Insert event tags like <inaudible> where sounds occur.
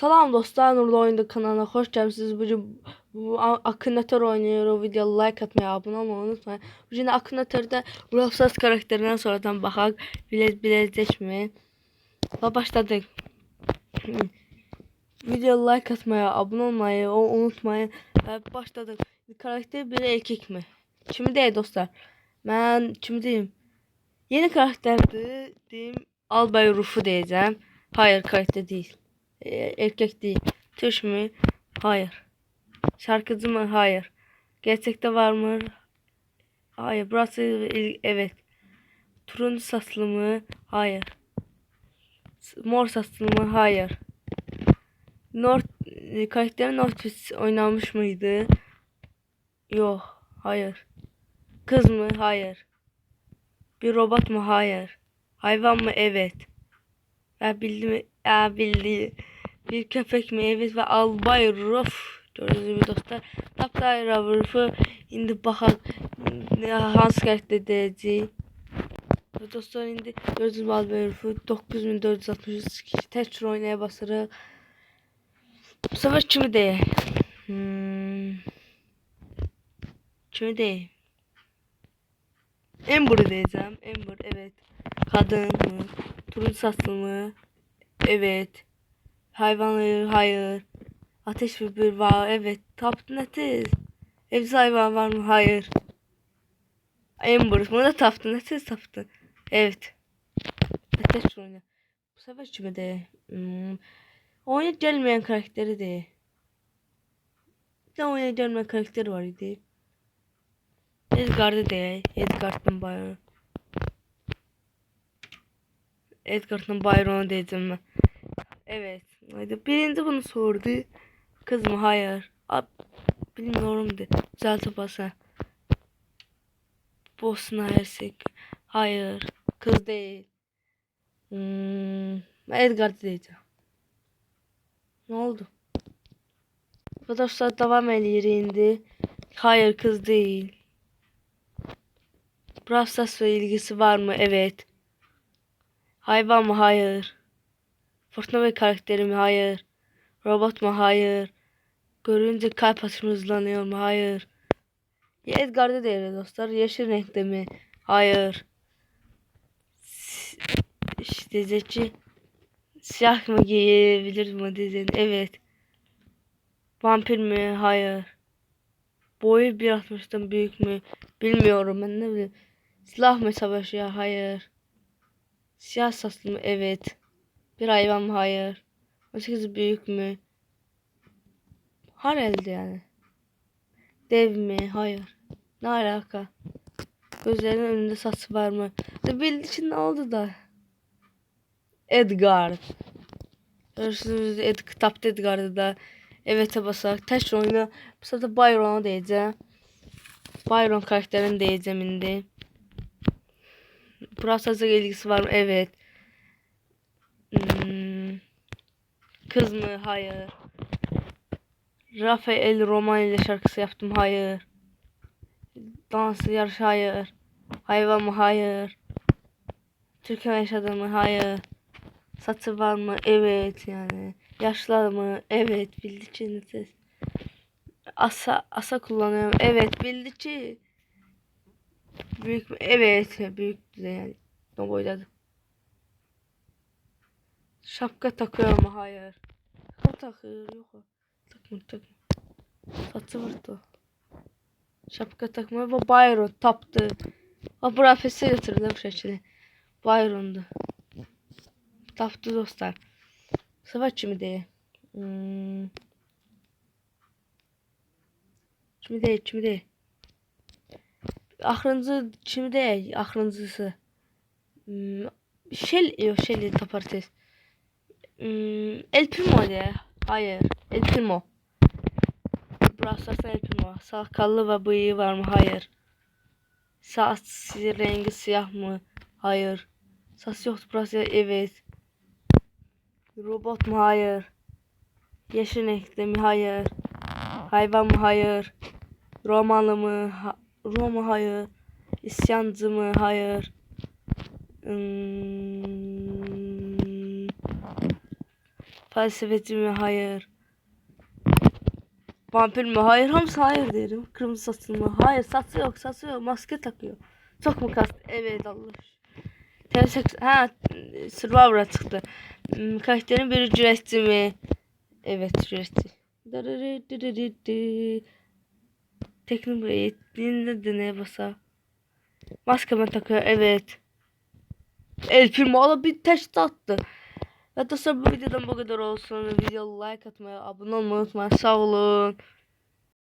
Salam dostlar, Nurlu Oyunda kanalına hoş geldiniz. Bugün bu Akinator oynuyor. O videoya like atmayı, abone olmayı unutmayın. Bugün Akinator'da Brawl karakterinden sonradan bakak bile bilecek mi? Ve başladık. <clears throat> Videoya like atmayı, abone olmayı unutmayın. Ve başladık. Karakter bir erkek mi? Şimdi değil dostlar. Ben şimdi diyeyim. Yeni karakterdi. Diyeyim Albay Ruf'u diyeceğim. Hayır karakter değil. E, erkek değil. Türk mü? Hayır. Şarkıcı mı? Hayır. Gerçekte var mı? Hayır. Burası evet. Turuncu saçlı mı? Hayır. Mor saçlı mı? Hayır. North e, karakterin Northwest oynamış mıydı? Yok. Hayır. Kız mı? Hayır. Bir robot mu? Hayır. Hayvan mı? Evet. Ya bildi mi? Ya bildi. Bir köpek? Evet ve albay ruf. Gördüğünüz gibi dostlar. Taptay rufu. Indi baxaq ne hansı karakter. Və Dostlar indi gördüğünüz gibi albay rufu 9463 tək tur oynaya basırıq. Bu sefer kimi deyək? Hmm. Kimi deyək? Amber diyeceğim. Amber evet. Kadın mı? Turuncu saçlı mı? Evet. Hayvan hayır. Ateş böbür var. Evet. Taptın netiz. Evsiz hayvan var mı? Hayır. Amber. Bunu da taptın. Netiz taptın. Evet. Ateş oyunu. Bu sefer kimi de. Hmm. Oyuna gelmeyen karakteri de. Bir de oyuna gelmeyen karakteri var idi. Edgar'da de. Edgar'ın bayrağı. Edgar'ın bayrağını dedim ben. Evet. Haydi birinci bunu sordu. Kız mı? Hayır. Ab, bilmiyorum de. Düzeltip basa. Bosna Hersek. Hayır. Kız değil. Hmm, Edgar diyeceğim. Ne oldu? Arkadaşlar devam ediyor indi. Hayır kız değil. Brawl ilgisi var mı? Evet. Hayvan mı? Hayır. Fortnite karakteri mi? Hayır. Robot mu? Hayır. Görünce kalp atışım hızlanıyor mu? Hayır. Ya Edgar'da değil dostlar. Yeşil renkte mi? Hayır. Ki siyah mı giyebilir mi diyecek. Evet. Vampir mi? Hayır. Boyu 1.60'dan büyük mü? Bilmiyorum ben ne bileyim. Silah mı savaşıyor? Hayır. Siyah saçlı mı? Evet. Bir hayvan mı? Hayır. 18 büyük mü? Herhalde yani. Dev mi? Hayır. Ne alaka? Gözlerinin önünde saç var mı? Ne bildi için ne oldu da? Edgar. Görürsünüz Ed kitapta Edgar'da da. Evet'e basak. Taş oyunu. Bu sırada Byron'a diyeceğim. Byron karakterini diyeceğim indi. Pırasazla ilgisi var mı? Evet. Hmm. Kız mı? Hayır. Rafael Roman ile şarkısı yaptım. Hayır. Dans yarış hayır. Hayvan mı? Hayır. Türkiye yaşadı mı? Hayır. Saçı var mı? Evet yani. Yaşlı mı? Evet. Bildi ki siz. Asa, asa kullanıyorum. Evet. Bildi ki. Büyük? Evet. Büyük de yani. Ne boyladı. Şapka takıyor mu? Hayır. Şapka takıyor. Yok. Takma takma. Saçı vardı. Şapka takma ve Byron taptı. Ha götürdü bu şekilde. Byron'du. Taptı dostlar. Savaş kimi diye. Hmm. Kimi değil, kimi değil. Axırıncı kimi değil, axırıncısı. Hmm. Shell, yok Shell tapar tez. Hmm. El Primo diye. Hayır. El Primo. Stars'ta El Primo. Sakallı ve bıyığı var mı? Hayır. Saç rengi siyah mı? Hayır. Saç Brawl Stars'ta. Evet. Robot mu? Hayır. Yeşil renkli mi? Hayır. Hayvan mı? Hayır. Romalı mı? Ha Roma hayır. İsyancı mı? Hayır. Hmm. Felsefeci mi? Hayır. Vampir mi? Hayır. Hamısı hayır derim. Kırmızı saçlı mı? Hayır. Saçı yok. Saçı yok. Maske takıyor. Çok mu kast? Evet Allah. Temsek ha Survivor'a çıktı. Hmm, Karakterin bir cüretçi mi? Evet cüretçi. Teknik dinle neye basa. Maske mi takıyor? Evet. El alıp bir test attı. Dostlar bu videodan bu kadar olsun. Video like atmayı, abone olmayı unutmayın. Sağ olun.